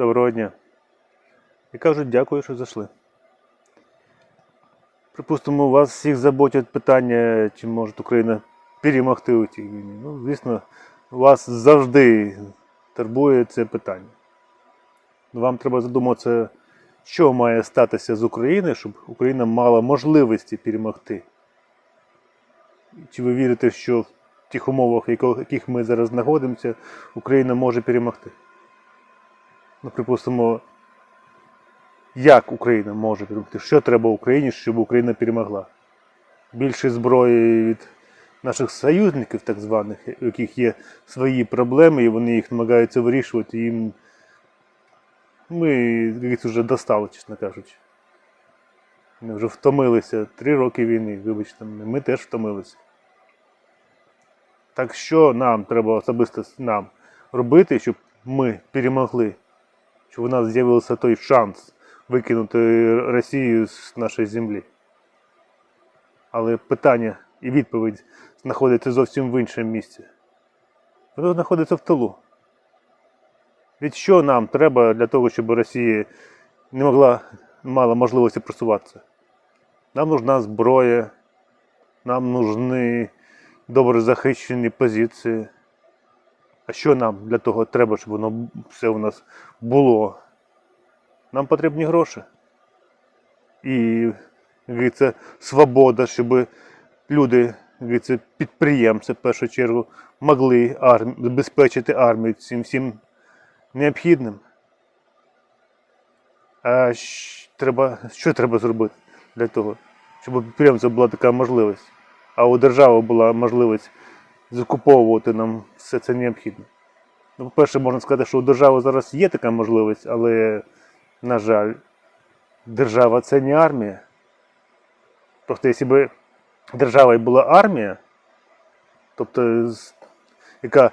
Доброго дня. І кажуть, дякую, що зайшли. Припустимо, вас всіх заботять питання, чи може Україна перемогти у цій війні. Ну, звісно, вас завжди турбує це питання. Вам треба задуматися, що має статися з Україною, щоб Україна мала можливості перемогти. Чи ви вірите, що в тих умовах, в яких ми зараз знаходимося, Україна може перемогти? Ну, припустимо, як Україна може перемогти? Що треба Україні, щоб Україна перемогла? Більше зброї від наших союзників, так званих, у яких є свої проблеми, і вони їх намагаються вирішувати. і Їм ми вже достали, чесно кажучи. Ми вже втомилися. Три роки війни, вибачте, ми теж втомилися. Так що нам треба особисто нам робити, щоб ми перемогли? Щоб у нас з'явився той шанс викинути Росію з нашої землі. Але питання і відповідь знаходиться зовсім в іншому місці. Воно знаходиться в тилу. Від що нам треба для того, щоб Росія не могла, мала можливості просуватися? Нам нужна зброя, нам нужні добре захищені позиції. А що нам для того треба, щоб воно все у нас було? Нам потрібні гроші. І говориться, свобода, щоб люди, говориться, підприємці в першу чергу могли арм... забезпечити армію цим всім необхідним. А треба, що треба зробити для того, щоб у підприємця була така можливість, а у держави була можливість закуповувати нам все це необхідно. Ну, по-перше, можна сказати, що у держави зараз є така можливість, але, на жаль, держава це не армія. Просто якщо б державою була армія, тобто, яка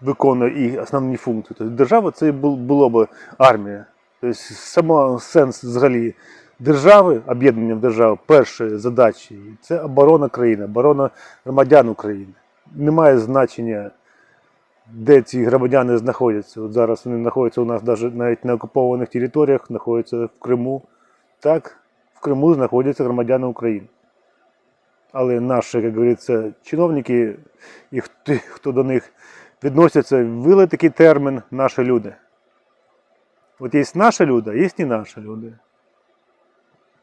виконує і основні функції, то держава це і бу- б армія. Тобто, сама сенс взагалі держави, об'єднання в державу, першої задачі це оборона країни, оборона громадян України. Немає значення, де ці громадяни знаходяться. От зараз вони знаходяться у нас навіть навіть на окупованих територіях, знаходяться в Криму. Так, в Криму знаходяться громадяни України. Але наші, як говориться, чиновники і ті, хто до них відносяться, ввели такий термін наші люди. От є наші люди, а є не наші люди.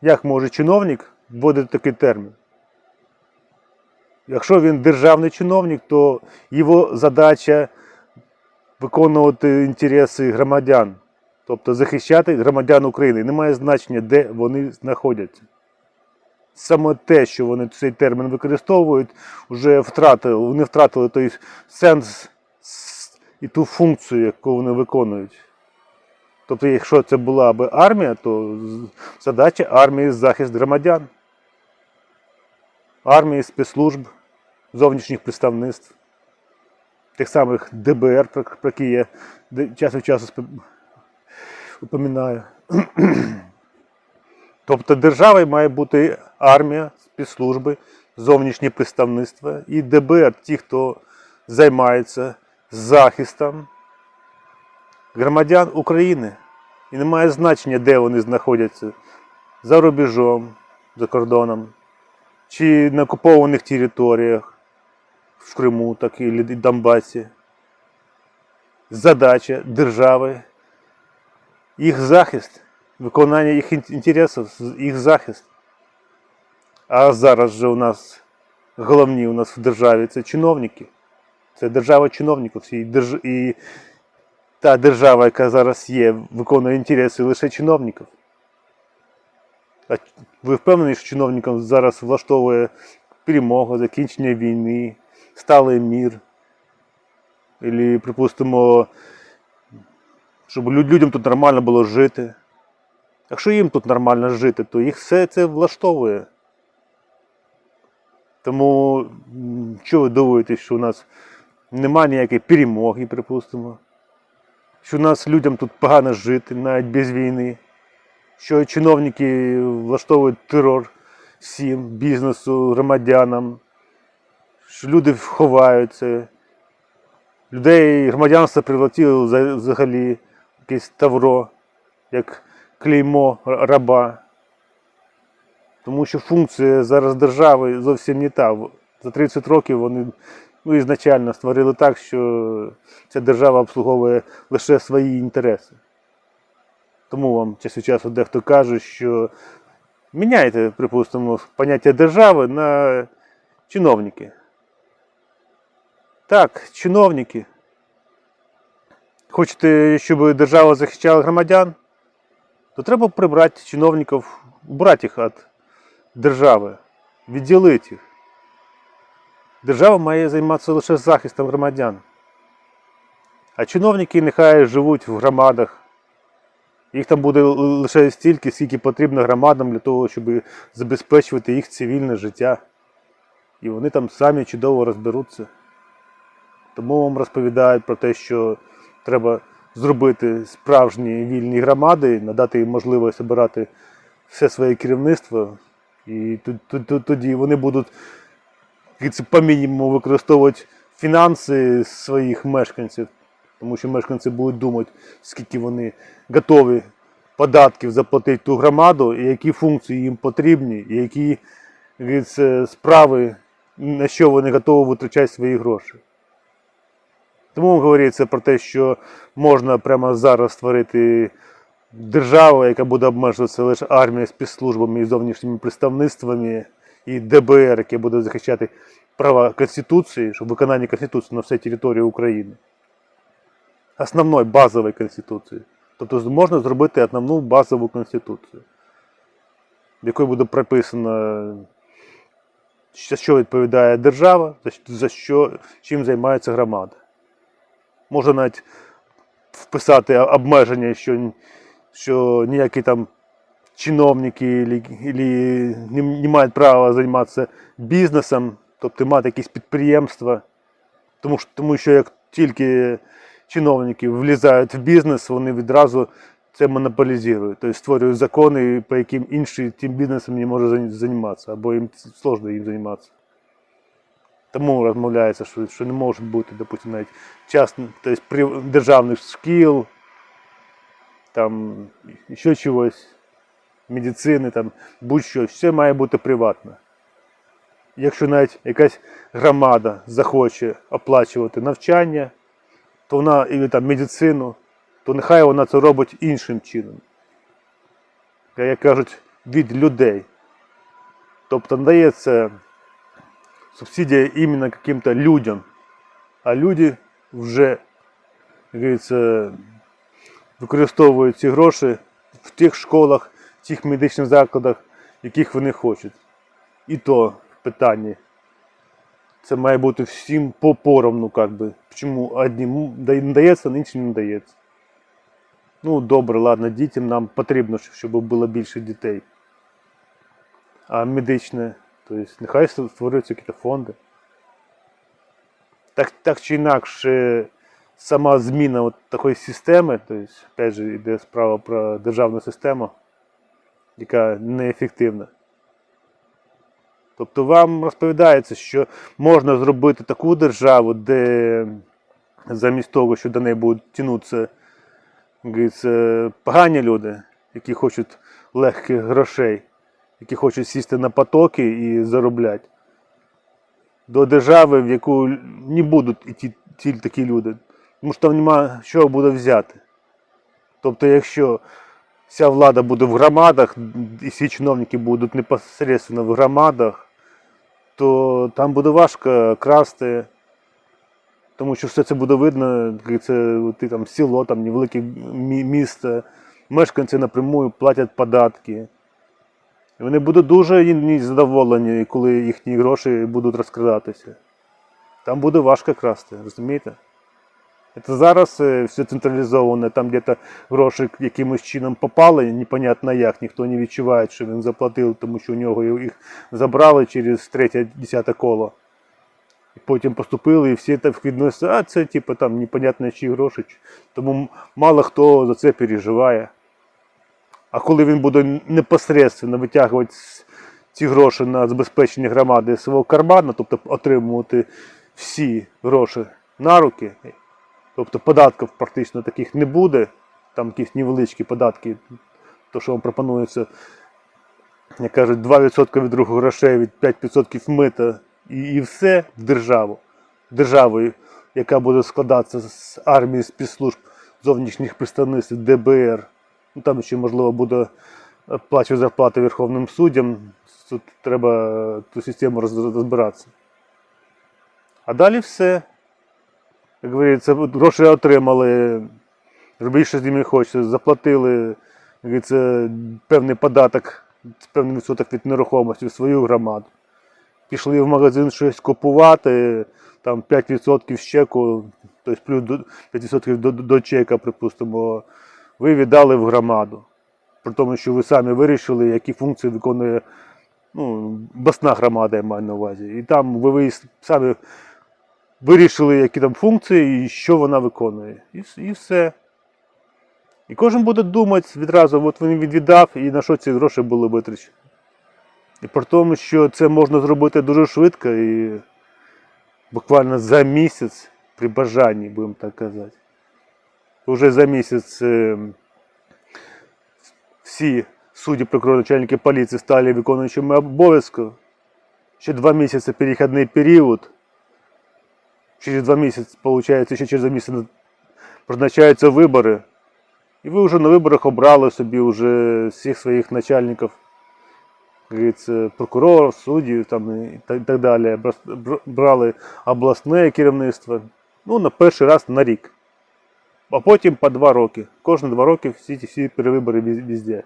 Як може чиновник вводити такий термін? Якщо він державний чиновник, то його задача виконувати інтереси громадян, тобто захищати громадян України. Немає значення, де вони знаходяться. Саме те, що вони цей термін використовують, вже втратили, вони втратили той сенс і ту функцію, яку вони виконують. Тобто, якщо це була б армія, то задача армії захист громадян армії, спецслужб, зовнішніх представництв, тих самих ДБР, про, які я час від часу спо- упоминаю. Тобто державою має бути армія, спецслужби, зовнішнє представництво і ДБР, ті, хто займається захистом громадян України. І немає значення, де вони знаходяться за рубежом, за кордоном чи на окупованих територіях в Криму, так і в Донбасі. Задача держави, їх захист, виконання їх інтересів, їх захист. А зараз же у нас головні у нас в державі це чиновники. Це держава чиновників. І, держ... і та держава, яка зараз є, виконує інтереси лише чиновників. Ви впевнені, що чиновникам зараз влаштовує перемога, закінчення війни, сталий мір? Или, припустимо, щоб людям тут нормально було жити. Якщо їм тут нормально жити, то їх все це влаштовує. Тому що ви думаєте, що у нас немає ніякої перемоги, припустимо? Що у нас людям тут погано жити навіть без війни? Що чиновники влаштовують терор всім, бізнесу, громадянам, що люди ховаються, людей громадянство вза- взагалі якесь тавро, як клеймо раба. Тому що функція зараз держави зовсім не та. За 30 років вони ну, ізначально створили так, що ця держава обслуговує лише свої інтереси. Тому вам час від часу дехто каже, що міняйте, припустимо, поняття держави на чиновники. Так, чиновники. Хочете, щоб держава захищала громадян, то треба прибрати чиновників, убрати їх від держави, відділити їх. Держава має займатися лише захистом громадян. А чиновники нехай живуть в громадах. Їх там буде лише стільки, скільки потрібно громадам для того, щоб забезпечувати їх цивільне життя. І вони там самі чудово розберуться. Тому вам розповідають про те, що треба зробити справжні вільні громади, надати їм можливість обирати все своє керівництво. І тоді вони будуть по мінімуму використовувати фінанси своїх мешканців, тому що мешканці будуть думати, скільки вони готові податків заплатити ту громаду, і які функції їм потрібні, і які як справи, на що вони готові витрачати свої гроші. Тому говориться про те, що можна прямо зараз створити державу, яка буде обмежуватися лише армією, спецслужбами і зовнішніми представництвами, і ДБР, яке буде захищати права Конституції, щоб виконання Конституції на всій території України. Основної базової Конституції. Тобто можна зробити основну базову Конституцію, в якій буде прописано, за що відповідає держава, за що- чим займається громада. Можна навіть вписати обмеження, що, що ніякі там чиновники или, или не, мають права займатися бізнесом, тобто мати якісь підприємства. Тому що, тому що як тільки чиновники влізають в бізнес, вони відразу це монополізують, тобто створюють закони, по яким інший тим бізнесом не може займатися, або їм сложно їм займатися. Тому розмовляється, що, що не може бути, допустимо, навіть частних, тобто державних шкіл, там ще чогось, медицини, там будь-що, все має бути приватне. Якщо навіть якась громада захоче оплачувати навчання, то вона і там медицину, то нехай вона це робить іншим чином. Як кажуть, від людей. Тобто надається субсидія іменно каким-то людям, а люди вже, говориться, використовують ці гроші в тих школах, в тих медичних закладах, яких вони хочуть. І то в питанні. Це має бути всім по поровну, как би. Чому одним да- дається, а іншим не дається. Ну, добре, ладно, дітям нам потрібно, щоб було більше дітей. А медичне, тобто нехай створюються якісь фонди. Так, так чи інакше, сама зміна от такої системи, тобто, опять же, йде справа про державну систему, яка неефективна. Тобто вам розповідається, що можна зробити таку державу, де замість того, що до неї будуть тянутися як погані люди, які хочуть легких грошей, які хочуть сісти на потоки і заробляти, до держави, в яку не будуть іти ті такі люди. Тому що там нема що буде взяти. Тобто, якщо вся влада буде в громадах, і всі чиновники будуть непосередньо в громадах, то там буде важко красти, тому що все це буде видно, це ти там село, там невелике місто, мешканці напряму платять податки. І вони будуть дуже задоволені, коли їхні гроші будуть розкрадатися. Там буде важко красти, розумієте? Це зараз е, все централізоване, там де-то гроші якимось чином попали, непонятно як, ніхто не відчуває, що він заплатив, тому що у нього їх забрали через третє, десяте коло. І потім поступили, і всі так відносяться, а це типу там непонятно чиї гроші. Тому мало хто за це переживає. А коли він буде непосередньо витягувати ці гроші на забезпечення громади свого карману, тобто отримувати всі гроші на руки, тобто податків практично таких не буде, там якісь невеличкі податки, то що вам пропонується, як кажуть, 2% від руху грошей, від 5% мита і, і все в державу. Державою, яка буде складатися з армії спецслужб зовнішніх представництв ДБР. Ну, там ще, можливо, буде оплачувати зарплати Верховним суддям. Тут треба ту систему розбиратися. А далі все. Як говориться, гроші отримали, робіть, що з ними хочете, заплатили як говориться, певний податок, певний відсоток від нерухомості в свою громаду. Пішли в магазин щось купувати, там 5% з чеку, тобто плюс 5% до, до чека, припустимо, ви віддали в громаду. При тому, що ви самі вирішили, які функції виконує ну, обласна громада, я маю на увазі. І там ви самі вирішили, які там функції і що вона виконує. І, і все. І кожен буде думати відразу, от він віддав і на що ці гроші були витрачені. І при тому, що це можна зробити дуже швидко і буквально за місяць при бажанні, будемо так казати. Уже за місяць е, всі судді, прокурори, начальники поліції стали виконуючими обов'язки. Ще два місяці перехідний період. Через два місяці, виходить, ще через два місяці призначаються вибори. І ви вже на виборах обрали собі вже всіх своїх начальників, прокурорів, суддів там, і так, так далі. Бра- Брали обласне керівництво. Ну, на перший раз на рік. А потім по два роки. Кожні два роки всі ті всі перевибори везде.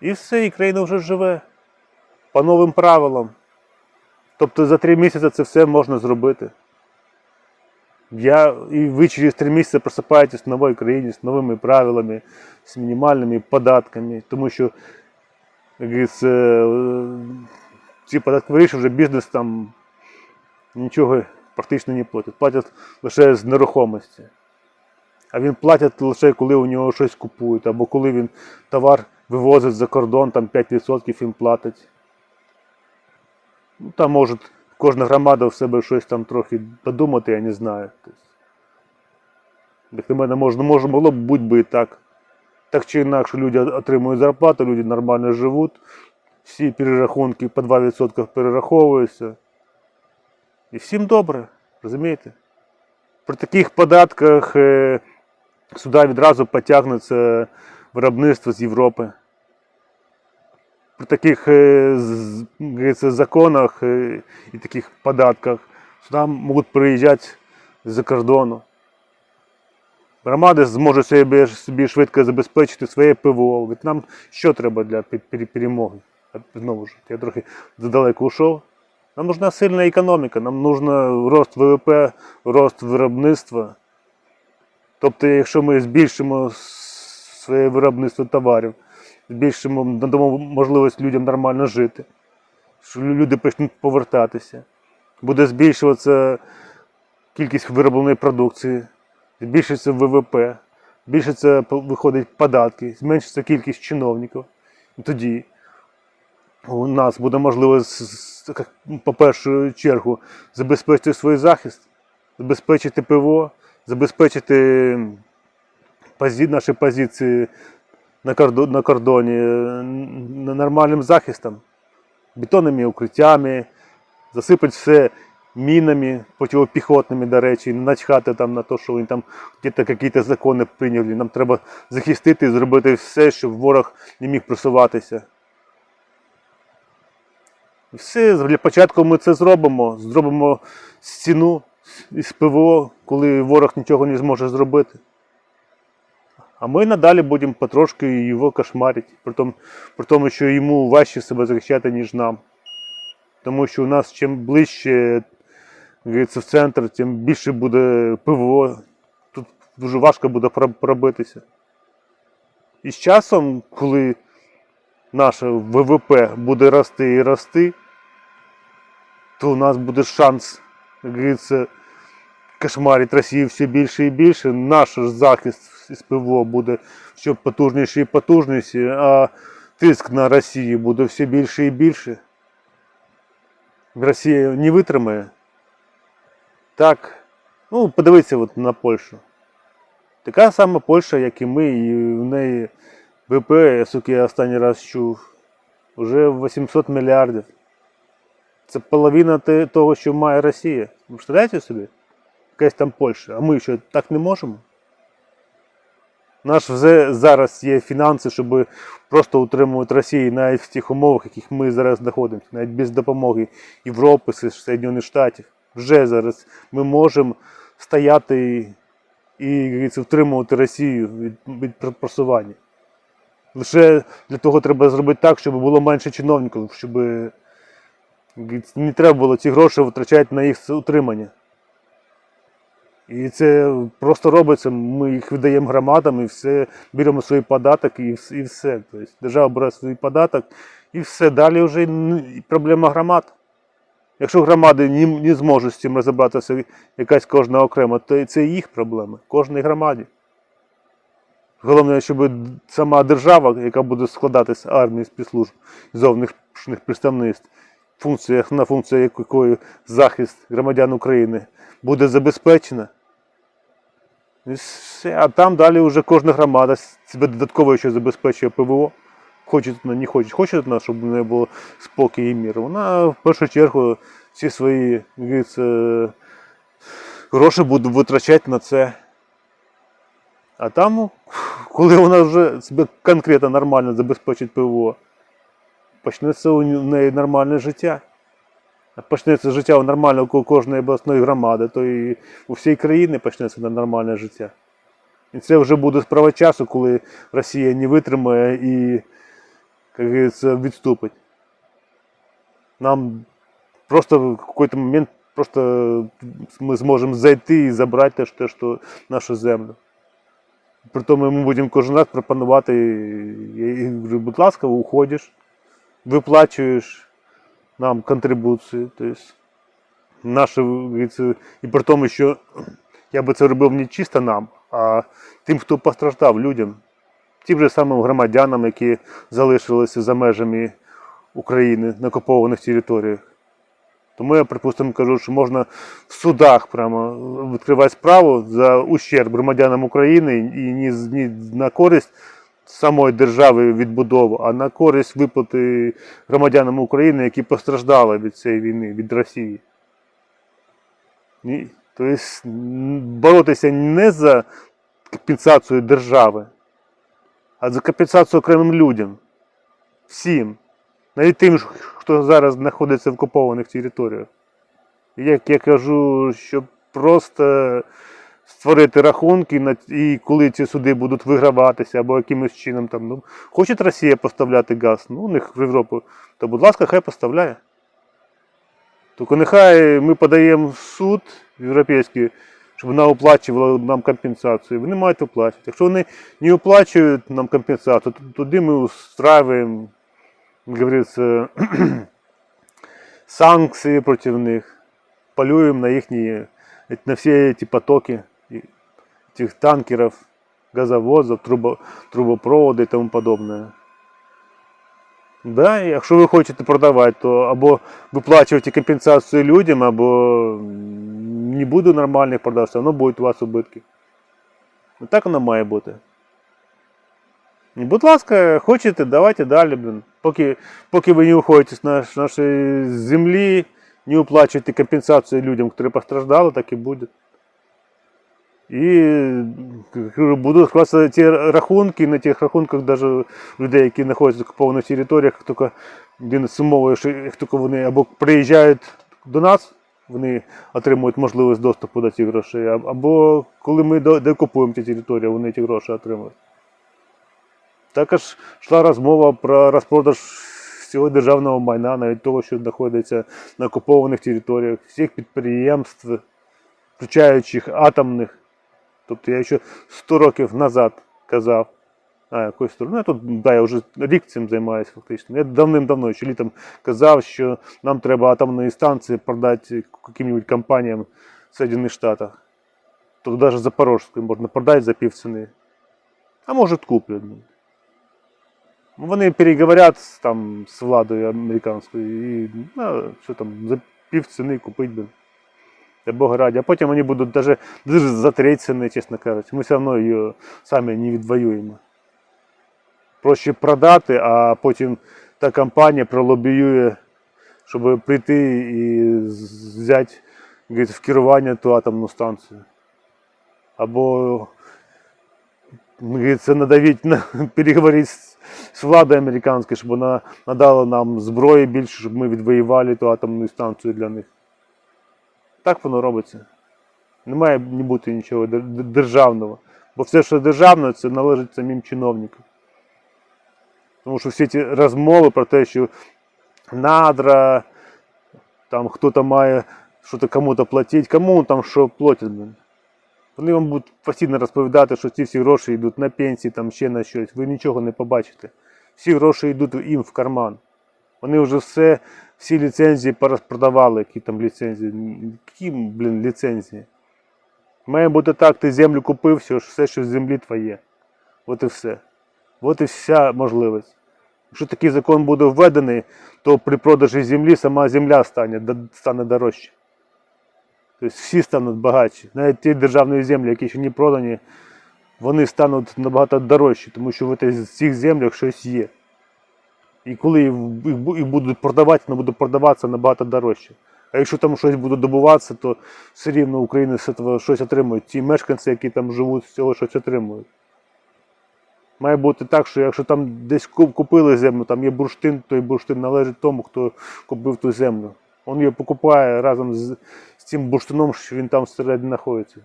І все, і країна вже живе по новим правилам. Тобто за три місяці це все можна зробити. Я, і ви через три місяці просипаєтесь в новій країні з новими правилами, з мінімальними податками, тому що як говориться, е, ці податки вже бізнес там нічого практично не платить. Платять лише з нерухомості. А він платить лише коли у нього щось купують, або коли він товар вивозить за кордон, там 5% їм платить. Ну, там може кожна громада в себе щось там трохи додумати, я не знаю. Тобто, як на мене, може, може, могло б бути би і так. Так чи інакше люди отримують зарплату, люди нормально живуть, всі перерахунки по 2% перераховуються. І всім добре, розумієте? При таких податках е, сюди відразу потягнеться виробництво з Європи. При таких е, законах е, і таких податках сюди можуть приїжджати з-за кордону. Громади зможуть собі, собі швидко забезпечити своє ПВО. Ведь нам що треба для пе- пе- перемоги? Знову ж, я трохи задалеко ушов. Нам нужна сильна економіка, нам нужна рост ВВП, рост виробництва. Тобто, якщо ми збільшимо своє виробництво товарів, збільшимо, надамо можливість людям нормально жити, що люди почнуть повертатися, буде збільшуватися кількість виробленої продукції, збільшиться ВВП, збільшиться, виходить податки, зменшиться кількість чиновників. І тоді у нас буде можливість, по першу чергу, забезпечити свій захист, забезпечити ПВО, забезпечити наші позиції на, кордо, на кордоні е, нормальним захистом, бетонними укриттями, засипати все мінами противопіхотними, до речі, не начхати там на те, що вони там якісь закони прийняли. Нам треба захистити і зробити все, щоб ворог не міг просуватися. Все, для початку ми це зробимо. Зробимо стіну із ПВО, коли ворог нічого не зможе зробити. А ми надалі будемо потрошки його кошмарити, при тому, при тому, що йому важче себе захищати, ніж нам. Тому що у нас чим ближче в центр, тим більше буде ПВО. Тут дуже важко буде пробитися. І з часом, коли наше ВВП буде рости і рости, то у нас буде шанс, як говориться, кошмарить Росію все більше і більше. Наш захист з ПВО буде все потужніший і потужніший, а тиск на Росію буде все більше і більше. Росія не витримає. Так. Ну, подивіться от на Польщу. Така сама Польща, як і ми, і в неї ВВП, як я останній раз чув, вже 800 мільярдів. Це половина того, що має Росія. Ви представляєте собі? Якась там Польща. А ми що, так не можемо? Наш вже зараз є фінанси, щоб просто утримувати Росію навіть в тих умовах, в яких ми зараз знаходимося, навіть без допомоги Європи, Сполучених Штатів. Вже зараз ми можемо стояти і говориться, Росію від, від просування. Лише для того треба зробити так, щоб було менше чиновників, щоб не треба було ці гроші витрачати на їх утримання. І це просто робиться, ми їх видаємо громадам і все, беремо свій податок і, і все. Тобто держава бере свій податок і все. Далі вже проблема громад. Якщо громади не, не зможуть з цим розібратися якась кожна окремо, то це їх проблеми, кожній громаді. Головне, щоб сама держава, яка буде складатися армії спецслужб зовнішніх представництв, функція, основна функція якої захист громадян України, буде забезпечена. А там далі вже кожна громада себе додатково ще забезпечує ПВО. Хоче вона, не хоче, хоче вона, щоб в неї було спокій і мір. Вона в першу чергу всі свої говориться, гроші буде витрачати на це. А там, коли вона вже себе конкретно нормально забезпечить ПВО, почнеться у неї нормальне життя. Почнеться життя у нормального у кожної обласної громади, то і у всій країни почнеться нормальне життя. І це вже буде справа часу, коли Росія не витримає і, як відступить. Нам просто в якийсь момент просто ми зможемо зайти і забрати те, що- що нашу землю. Притому ми будемо кожен раз пропонувати, я говорю, будь ласка, уходиш, виплачуєш нам контрибуцію. Тобто, говориться, і при тому, що я би це робив не чисто нам, а тим, хто постраждав людям, тим же самим громадянам, які залишилися за межами України на окупованих територіях. Тому я, припустимо, кажу, що можна в судах прямо відкривати справу за ущерб громадянам України і не на користь самої держави відбудови, а на користь виплати громадянам України, які постраждали від цієї війни, від Росії. Ні. Тобто боротися не за компенсацію держави, а за компенсацію окремим людям. Всім. Навіть тим, хто зараз знаходиться в окупованих територіях. Як я кажу, щоб просто створити рахунки, і коли ці суди будуть виграватися або якимось чином там. Ну, хоче Росія поставляти газ, ну у них в Європу, то будь ласка, хай поставляє. Тільки нехай ми подаємо в суд європейський, щоб вона оплачувала нам компенсацію. Вони мають оплачувати. Якщо вони не оплачують нам компенсацію, то туди ми устраюємо, говориться, санкції проти них, полюємо на їхні, на всі ці потоки і цих танкерів, газовозів, трубо, трубопроводи і тому подобне. Да, і якщо ви хочете продавати, то або виплачуєте компенсацію людям, або м, не буде нормальних продаж, все одно будуть у вас убитки. Ну, Так воно має бути. І, будь ласка, хочете, давайте далі, блін. Поки, поки ви не уходите з наш, нашої землі, не уплачуєте компенсацію людям, які постраждали, так і буде. І будуть скласти ті рахунки, на тих рахунках навіть людей, які знаходяться в окупованих територіях, тільки він сумовує, що як тільки вони або приїжджають до нас, вони отримують можливість доступу до цих грошей, або коли ми докупуємо ті території, вони ті гроші отримують. Також йшла розмова про розпродаж всього державного майна, навіть того, що знаходиться на окупованих територіях, всіх підприємств, включаючи атомних. Тобто я ще 100 років назад казав, а якось сторони. Я тут да, я вже рік цим займаюся фактично. Я давним-давно ще літом казав, що нам треба атомні станції продати яким-нибудь компаніям в Соединених Штатах. Тобто навіть Запорожську можна продати за пів ціни. А може куплять. ну. Ну, Вони переговорять з- там з владою американською і ну, що там за пів ціни купить. Раді. А потім вони будуть даже, дуже затрейцені, чесно кажучи. Ми все одно її самі не відвоюємо. Проще продати, а потім та компанія пролобіює, щоб прийти і взяти говорить, в керування ту атомну станцію. Або говорится, надавить на переговорити з владою американською, щоб вона надала нам зброї більше, щоб ми відвоювали ту атомну станцію для них. Так воно робиться. Не має бути нічого дер- дер- державного. Бо все, що державне, це належить самим чиновникам. Тому що всі ці розмови про те, що надра, там хто-то має що-то кому-то платити, кому там що платять. Вони вам будуть постійно розповідати, що ці всі гроші йдуть на пенсії, там ще на щось. Ви нічого не побачите. Всі гроші йдуть їм в карман. Вони вже все, всі ліцензії порозпродавали, які там ліцензії. Які, блін, ліцензії? Має бути так, ти землю купив, все, все що з землі твоє. От і все. От і вся можливість. Якщо такий закон буде введений, то при продажі землі сама земля стане, стане дорожче. Тобто всі стануть багатші. Навіть ті державні землі, які ще не продані, вони стануть набагато дорожчі, тому що в цих землях щось є. І коли їх будуть продавати, воно буде продаватися набагато дорожче. А якщо там щось буде добуватися, то все рівно Україна з цього щось отримує. Ті мешканці, які там живуть, з цього щось отримують. Має бути так, що якщо там десь купили землю, там є бурштин, той бурштин належить тому, хто купив ту землю. Він її покупає разом з, з цим бурштином, що він там всередині знаходиться.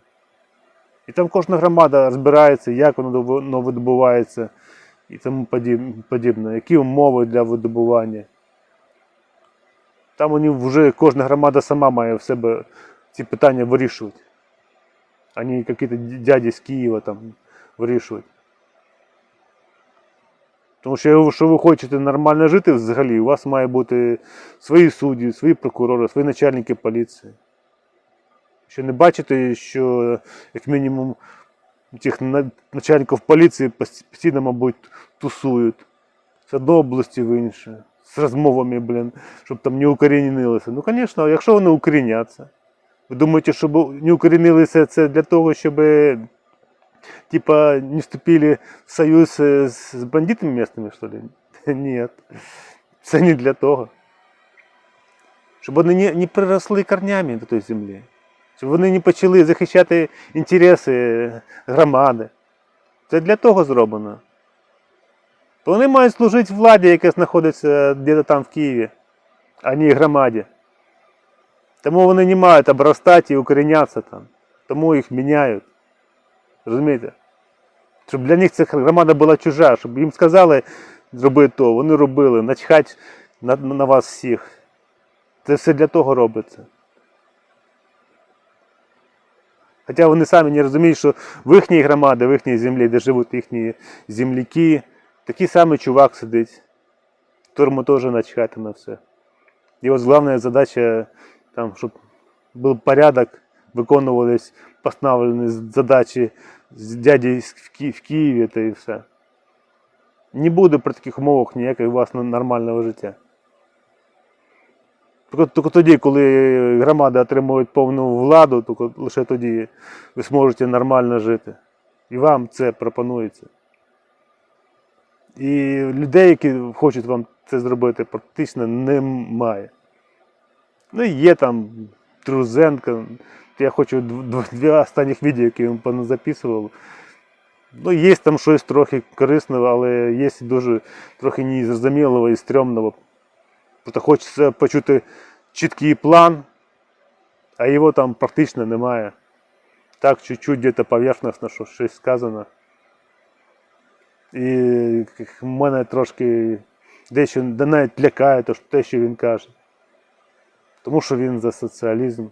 І там кожна громада розбирається, як воно видобувається і тому подібне, які умови для видобування. Там вони вже кожна громада сама має в себе ці питання вирішувати, а не якісь дяді з Києва там вирішувати. Тому що якщо ви хочете нормально жити взагалі, у вас має бути свої судді, свої прокурори, свої начальники поліції. Що не бачите, що як мінімум тих на- начальників поліції пос- постійно, мабуть, тусують з одної області в іншу, з розмовами, блін, щоб там не укорінилися. Ну, звісно, якщо вони укоріняться. Ви думаєте, щоб не укорінилися це для того, щоб типа не вступили в союз э, с, с бандитами местными, что ли? Нет. Це не для того. Щоб вони не, не приросли корнями до тої землі. Щоб вони не почали захищати інтереси громади. Це для того зроблено. То вони мають служити владі, яка знаходиться десь там в Києві, а не громаді. Тому вони не мають обростати і укорінятися там. Тому їх міняють. Розумієте? Щоб для них ця громада була чужа, щоб їм сказали зроби то, вони робили, начхать на, на вас всіх. Це все для того робиться. Хоча вони самі не розуміють, що в їхній громаді, в їхній землі, де живуть їхні земляки, такий самий чувак сидить, которому теж начхати на все. І ось головна задача, там, щоб був порядок, виконувались поставлені задачі з дяді в Ки- Києві та і все. Не буде при таких умовах ніякого у вас нормального життя. Тільки, тоді, коли громада отримує повну владу, тільки лише тоді ви зможете нормально жити. І вам це пропонується. І людей, які хочуть вам це зробити, практично немає. Ну, є там Трузенко. Я хочу дв- дв- останніх відео, які він поназаписував. Ну, є там щось трохи корисного, але є дуже трохи незрозумілого і стрьомного. Просто хочеться почути чіткий план, а його там практично немає. Так, чуть-чуть где-то поверхностно що щось сказано. І мене трошки дещо навіть лякає те, що він каже. Тому що він за соціалізм.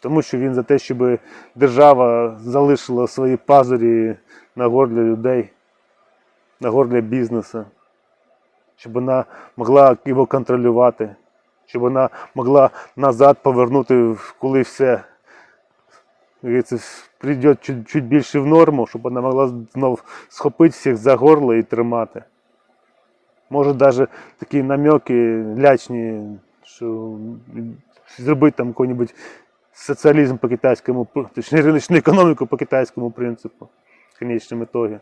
Тому що він за те, щоб держава залишила свої пазурі на горлі людей, на горлі бізнесу, щоб вона могла його контролювати, щоб вона могла назад повернути, коли все прийде чуть, чуть більше в норму, щоб вона могла знов схопити всіх за горло і тримати. Може навіть такі намеки лячні, що зробити там який-небудь соціалізм по китайському, точніше риночну економіку по китайському принципу в конечному ітогі.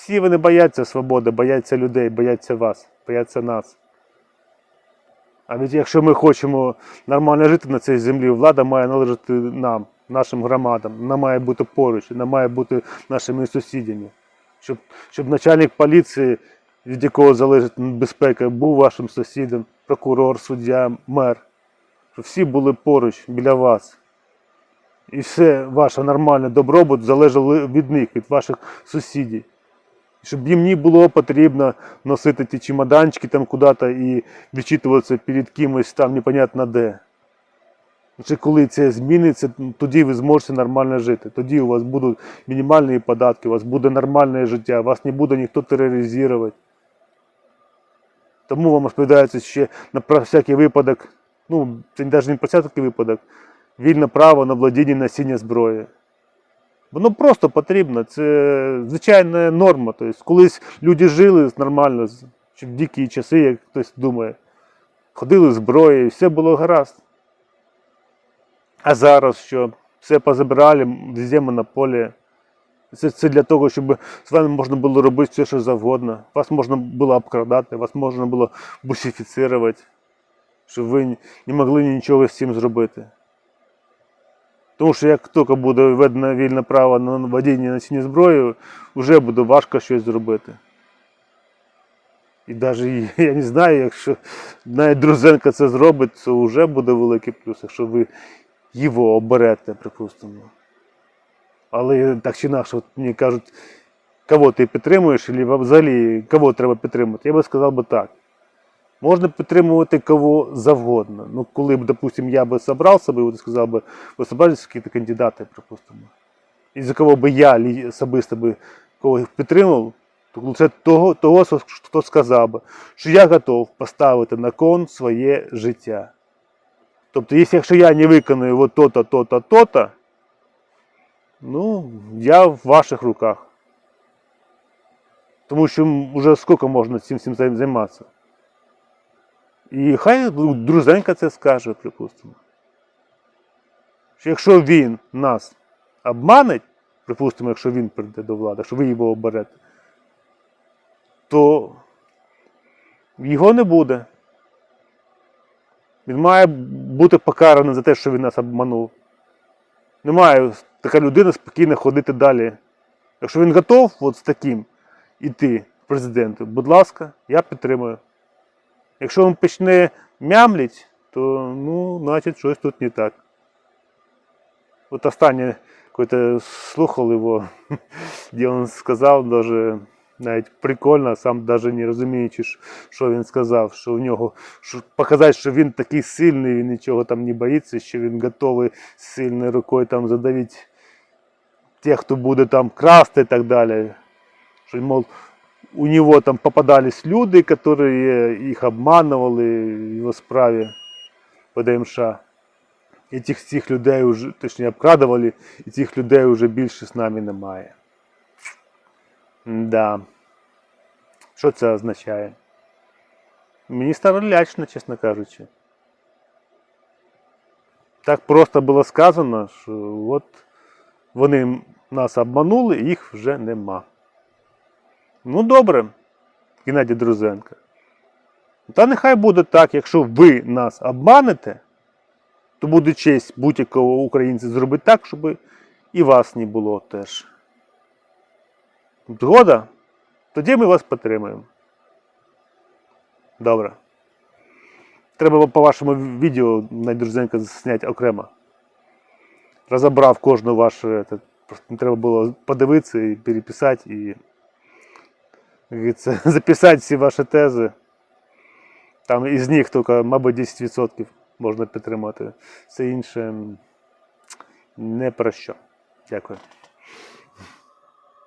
Всі вони бояться свободи, бояться людей, бояться вас, бояться нас. А ведь якщо ми хочемо нормально жити на цій землі, влада має належати нам, нашим громадам, вона має бути поруч, вона має бути нашими сусідями. Щоб, щоб начальник поліції, від якого залежить безпека, був вашим сусідом, прокурор, суддя, мер. Щоб всі були поруч біля вас. І все ваше нормальне добробут залежало від них, від ваших сусідів. Щоб їм не було потрібно носити ті чемоданчики там куди-то і відчитуватися перед кимось там непонятно де. Чи коли це зміниться, тоді ви зможете нормально жити. Тоді у вас будуть мінімальні податки, у вас буде нормальне життя, вас не буде ніхто тероризувати. Тому вам розповідається ще на всякий випадок, ну, це навіть не про всякий випадок, вільне право на владіння носіння зброї. Воно просто потрібно, це звичайна норма. Тобто, колись люди жили нормально, в дикі часи, як хтось думає, ходили зброєю, все було гаразд. А зараз що? Все позабирали, везде монополія. Це, це для того, щоб з вами можна було робити все, що завгодно. Вас можна було обкрадати, вас можна було бусифіцирувати, щоб ви не могли нічого з цим зробити. Тому що як тільки буде введено вільне право на водіння носіння зброї, вже буде важко щось зробити. І навіть я не знаю, якщо навіть Друзенко це зробить, то вже буде великий плюс, якщо ви його оберете, припустимо. Але так чи інакше, мені кажуть, кого ти підтримуєш, або взагалі кого треба підтримувати, я би сказав би так. Можна підтримувати кого завгодно. Ну, коли б, допустим, я би собрав себе, і сказав би, ви собрались якісь кандидати, припустимо. І за кого би я особисто би кого підтримав, то це того, того, хто сказав би, що я готов поставити на кон своє життя. Тобто, якщо я не виконую то-то, то-то, то-то, ну, я в ваших руках. Тому що вже скільки можна цим всім займатися. І хай друзенька це скаже, припустимо. Що якщо він нас обманить, припустимо, якщо він прийде до влади, що ви його оберете, то його не буде. Він має бути покараний за те, що він нас обманув. Не має така людина спокійно ходити далі. Якщо він готов от з таким іти президенту, будь ласка, я підтримую. Якщо він почне мямлить, то ну, значить щось тут не так. От останнє, слухав його, де він сказав, даже, навіть прикольно, сам навіть не розуміючи, що- він сказав, що у нього що, показати, що він такий сильний, він нічого там не боїться, що він готовий сильною рукою там задавити тих, хто буде там красти і так далі. Що, мол, у него там попадались люди, которые их обманывали в его справе по ДМШ. І цих людей вже, точніше, обкрадували, і цих людей вже більше з нами немає. Да. Що це означає? Мені стало лячно, чесно кажучи. Так просто було сказано, що от вони нас обманули, і їх вже нема. Ну добре, Геннадій Друзенко. Та нехай буде так, якщо ви нас обманете, то буде честь будь-якого українця зробити так, щоб і вас не було теж. Згода? Тоді ми вас підтримуємо. Добре. Треба по вашому відео на Друзенка зняти окремо. Розібрав кожну вашу. Це, треба було подивитися і переписати і говориться, записати всі ваші тези. Там із них тільки, мабуть, 10% можна підтримати. Все інше не про що. Дякую.